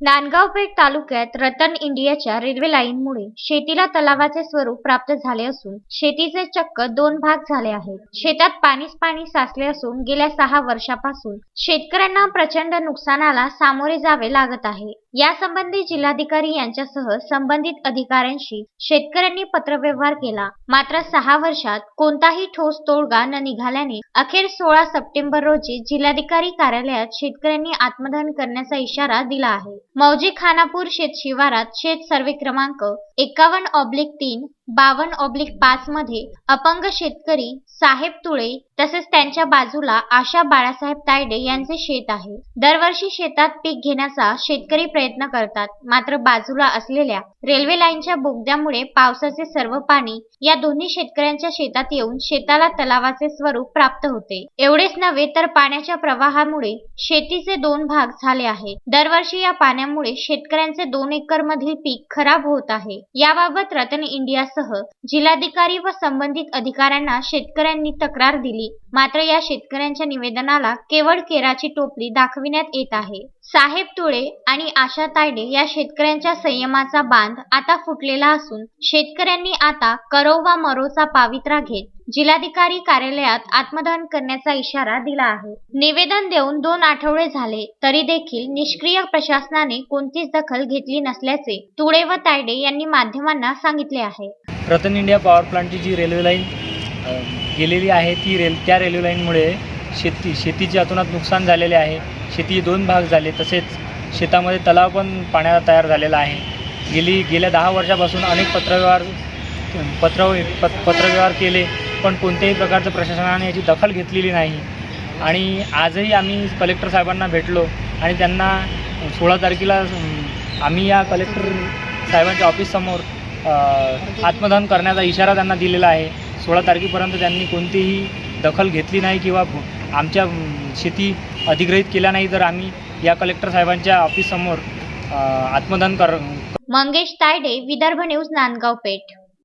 नांदगावपेठ तालुक्यात रतन इंडियाच्या रेल्वे लाईनमुळे शेतीला तलावाचे स्वरूप प्राप्त झाले असून शेतीचे चक्क दोन भाग झाले आहेत. शेतात पाणीच पाणी साचले असून गेल्या सहा वर्षापासून शेतकऱ्यांना प्रचंड नुकसानाला सामोरे जावे लागत आहे. यासंबंधी जिल्हाधिकारी यांच्यासह संबंधित अधिकाऱ्यांशी शेतकऱ्यांनी पत्रव्यवहार केला. मात्र सहा वर्षात कोणताही ठोस तोडगा न निघाल्याने अखेर सोळा सप्टेंबर रोजी जिल्हाधिकारी कार्यालयात शेतकऱ्यांनी आत्मदहन करण्याचा इशारा दिला आहे. मौजी खानापूर शेत शिवारात शेत सर्वे क्रमांक एकावन्न ऑब्लिक तीन बावन्न ऑब्लिक पाच मध्ये अपंग शेतकरी साहेब तुळे तसेच त्यांच्या बाजूला आशा बाळासाहेब तायडे यांचे शेत आहे. दरवर्षी शेतात पीक घेण्याचा शेतकरी प्रयत्न करतात. मात्र बाजूला असलेल्या रेल्वे लाईनच्या बोगद्यामुळे पावसाचे सर्व पाणी या दोन्ही शेतकऱ्यांच्या शेतात येऊन शेताला तलावाचे स्वरूप प्राप्त होते. एवढेच नव्हे तर पाण्याच्या प्रवाहामुळे शेतीचे दोन भाग झाले आहेत. दरवर्षी या पाण्यामुळे शेतकऱ्यांचे दोन एकर मधील पीक खराब होत आहे. याबाबत रतन इंडिया इंडियासह जिल्हाधिकारी व संबंधित अधिकाऱ्यांना शेतकऱ्यांनी तक्रार दिली. मात्र या शेतकऱ्यांच्या निवेदनाला केवळ केराची टोपली दाखविण्यात येत आहे. साहेब तुळे आणि आशा तायडे या शेतकऱ्यांच्या संयमाचा बांध आता फुटलेला असून शेतकऱ्यांनी आता करो वा मरोचा पावित्रा घेत जिल्हाधिकारी कार्यालयात आत्मदहन करण्याचा इशारा दिला आहे. निवेदन देऊन दोन आठवडे झाले तरी देखील निष्क्रिय प्रशासनाने कोणतीच दखल घेतली नसल्याचे तुळे व तायडे यांनी माध्यमांना सांगितले आहे. रतन इंडिया पॉवर प्लांटची जी रेल्वे लाईन गेलेली आहे ती रेल त्या रेल्वे लाईनमुळे शेती शेतीचे अतोनात नुकसान झालेले आहे. शेती दोन भाग झाले तसेच शेतामध्ये तलाव पण पाण्याला तयार झालेला आहे. गेली गेल्या दहा वर्षापासून अनेक पत्रव्यवहार पत्र पत्रव्यवहार केले. पण कोणत्याही प्रकारचं प्रशासनाने याची दखल घेतलेली नाही. आणि आजही आम्ही कलेक्टर साहेबांना भेटलो आणि त्यांना सोळा तारखेला आम्ही या कलेक्टर साहेबांच्या ऑफिससमोर आत्मदहन करण्याचा इशारा त्यांना दिलेला आहे. सोळा तारखेपर्यंत त्यांनी कोणतीही दखल घेतली नाही किंवा आमच्या शेती अधिग्रहित केल्या नाही तर आम्ही या कलेक्टर साहेबांच्या ऑफिससमोर आत्मदहन कर मंगेश तायडे विदर्भ न्यूज नांदगाव पेठ.